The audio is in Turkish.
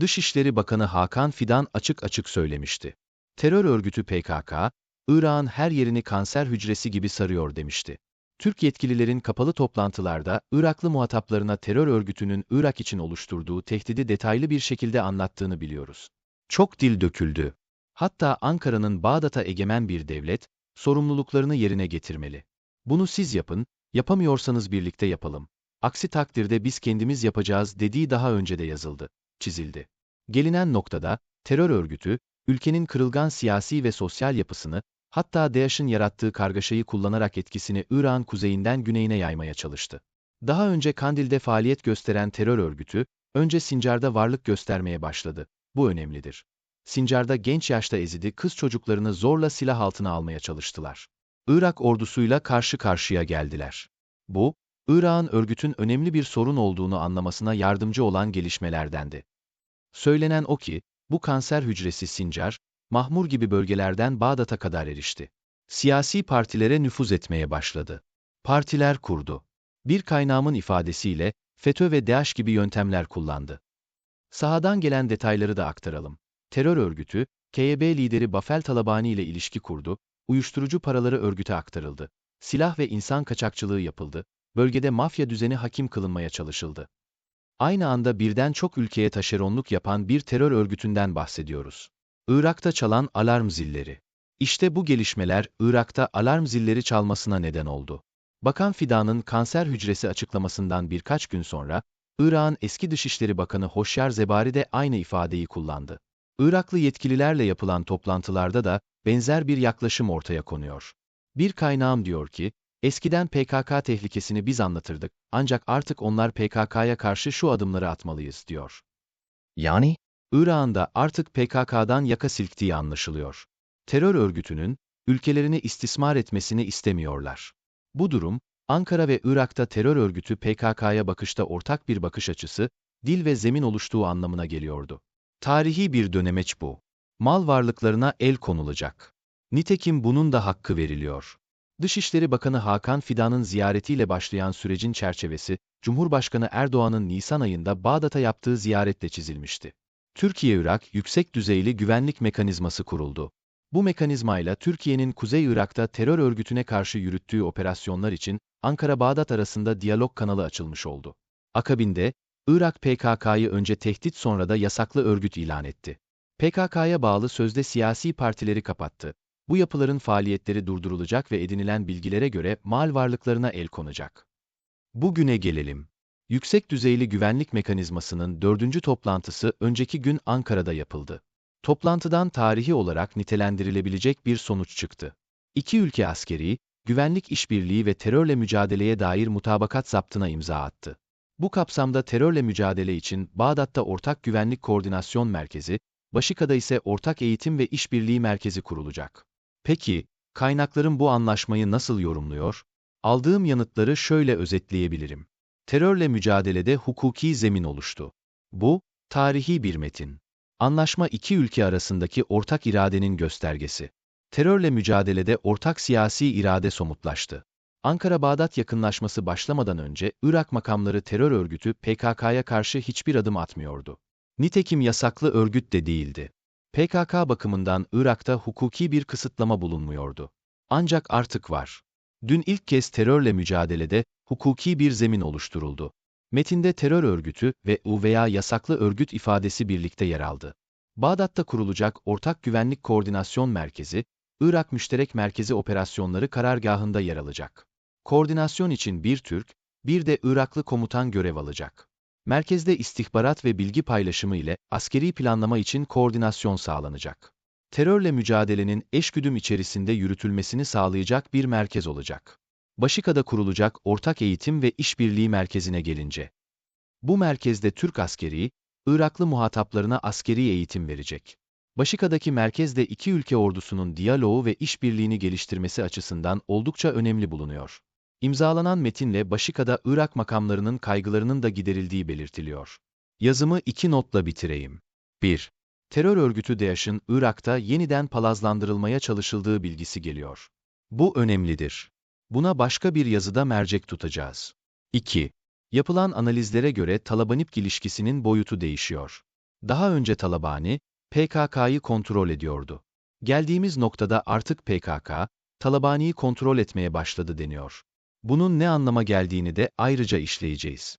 Dışişleri Bakanı Hakan Fidan açık açık söylemişti. Terör örgütü PKK, Irak'ın her yerini kanser hücresi gibi sarıyor demişti. Türk yetkililerin kapalı toplantılarda Iraklı muhataplarına terör örgütünün Irak için oluşturduğu tehdidi detaylı bir şekilde anlattığını biliyoruz. Çok dil döküldü. Hatta Ankara'nın Bağdat'a egemen bir devlet, sorumluluklarını yerine getirmeli. Bunu siz yapın, yapamıyorsanız birlikte yapalım. Aksi takdirde biz kendimiz yapacağız dediği daha önce de yazıldı, çizildi. Gelinen noktada, terör örgütü, ülkenin kırılgan siyasi ve sosyal yapısını, hatta DAEŞ'in yarattığı kargaşayı kullanarak etkisini Irak'ın kuzeyinden güneyine yaymaya çalıştı. Daha önce Kandil'de faaliyet gösteren terör örgütü, önce Sincar'da varlık göstermeye başladı. Bu önemlidir. Sincar'da genç yaşta ezidi kız çocuklarını zorla silah altına almaya çalıştılar. Irak ordusuyla karşı karşıya geldiler. Bu, Irak'ın örgütün önemli bir sorun olduğunu anlamasına yardımcı olan gelişmelerdendi. Söylenen o ki, bu kanser hücresi Sincar, Mahmur gibi bölgelerden Bağdat'a kadar erişti. Siyasi partilere nüfuz etmeye başladı. Partiler kurdu. Bir kaynağımın ifadesiyle, FETÖ ve DAEŞ gibi yöntemler kullandı. Sahadan gelen detayları da aktaralım. Terör örgütü, KYB lideri Bafel Talabani ile ilişki kurdu, uyuşturucu paraları örgüte aktarıldı. Silah ve insan kaçakçılığı yapıldı, bölgede mafya düzeni hakim kılınmaya çalışıldı. Aynı anda birden çok ülkeye taşeronluk yapan bir terör örgütünden bahsediyoruz. Irak'ta çalan alarm zilleri. İşte bu gelişmeler Irak'ta alarm zilleri çalmasına neden oldu. Bakan Fidan'ın kanser hücresi açıklamasından birkaç gün sonra, Irak'ın eski Dışişleri Bakanı Hoşyar Zebari de aynı ifadeyi kullandı. Iraklı yetkililerle yapılan toplantılarda da benzer bir yaklaşım ortaya konuyor. Bir kaynağım diyor ki, eskiden PKK tehlikesini biz anlatırdık, ancak artık onlar PKK'ya karşı şu adımları atmalıyız diyor. Yani? Irak'ın artık PKK'dan yaka silktiği anlaşılıyor. Terör örgütünün, ülkelerini istismar etmesini istemiyorlar. Bu durum, Ankara ve Irak'ta terör örgütü PKK'ya bakışta ortak bir bakış açısı, dil ve zemin oluştuğu anlamına geliyordu. Tarihi bir dönemeç bu. Mal varlıklarına el konulacak. Nitekim bunun da hakkı veriliyor. Dışişleri Bakanı Hakan Fidan'ın ziyaretiyle başlayan sürecin çerçevesi, Cumhurbaşkanı Erdoğan'ın Nisan ayında Bağdat'a yaptığı ziyaretle çizilmişti. Türkiye-Irak Yüksek Düzeyli Güvenlik Mekanizması kuruldu. Bu mekanizmayla Türkiye'nin Kuzey Irak'ta terör örgütüne karşı yürüttüğü operasyonlar için Ankara-Bağdat arasında diyalog kanalı açılmış oldu. Akabinde, Irak PKK'yı önce tehdit sonra da yasaklı örgüt ilan etti. PKK'ya bağlı sözde siyasi partileri kapattı. Bu yapıların faaliyetleri durdurulacak ve edinilen bilgilere göre mal varlıklarına el konacak. Bugüne gelelim. Yüksek düzeyli güvenlik mekanizmasının dördüncü toplantısı önceki gün Ankara'da yapıldı. Toplantıdan tarihi olarak nitelendirilebilecek bir sonuç çıktı. İki ülke askeri, güvenlik işbirliği ve terörle mücadeleye dair mutabakat zaptına imza attı. Bu kapsamda terörle mücadele için Bağdat'ta Ortak Güvenlik Koordinasyon Merkezi, Başika'da ise Ortak Eğitim ve İşbirliği Merkezi kurulacak. Peki, kaynaklarım bu anlaşmayı nasıl yorumluyor? Aldığım yanıtları şöyle özetleyebilirim. Terörle mücadelede hukuki zemin oluştu. Bu, tarihi bir metin. Anlaşma iki ülke arasındaki ortak iradenin göstergesi. Terörle mücadelede ortak siyasi irade somutlaştı. Ankara-Bağdat yakınlaşması başlamadan önce Irak makamları terör örgütü PKK'ya karşı hiçbir adım atmıyordu. Nitekim yasaklı örgüt de değildi. PKK bakımından Irak'ta hukuki bir kısıtlama bulunmuyordu. Ancak artık var. Dün ilk kez terörle mücadelede hukuki bir zemin oluşturuldu. Metinde terör örgütü ve U veya yasaklı örgüt ifadesi birlikte yer aldı. Bağdat'ta kurulacak Ortak Güvenlik Koordinasyon Merkezi, Irak Müşterek Merkezi operasyonları karargahında yer alacak. Koordinasyon için bir Türk, bir de Iraklı komutan görev alacak. Merkezde istihbarat ve bilgi paylaşımı ile askeri planlama için koordinasyon sağlanacak. Terörle mücadelenin eşgüdüm içerisinde yürütülmesini sağlayacak bir merkez olacak. Başika'da kurulacak Ortak Eğitim ve İşbirliği Merkezi'ne gelince. Bu merkezde Türk askeri, Iraklı muhataplarına askeri eğitim verecek. Başika'daki merkez de iki ülke ordusunun diyaloğu ve işbirliğini geliştirmesi açısından oldukça önemli bulunuyor. İmzalanan metinle Başika'da Irak makamlarının kaygılarının da giderildiği belirtiliyor. Yazımı iki notla bitireyim. 1. Terör örgütü DAEŞ'in Irak'ta yeniden palazlandırılmaya çalışıldığı bilgisi geliyor. Bu önemlidir. Buna başka bir yazıda mercek tutacağız. 2. Yapılan analizlere göre Talabanip ilişkisinin boyutu değişiyor. Daha önce Talabani, PKK'yı kontrol ediyordu. Geldiğimiz noktada artık PKK, Talabani'yi kontrol etmeye başladı deniyor. Bunun ne anlama geldiğini de ayrıca işleyeceğiz.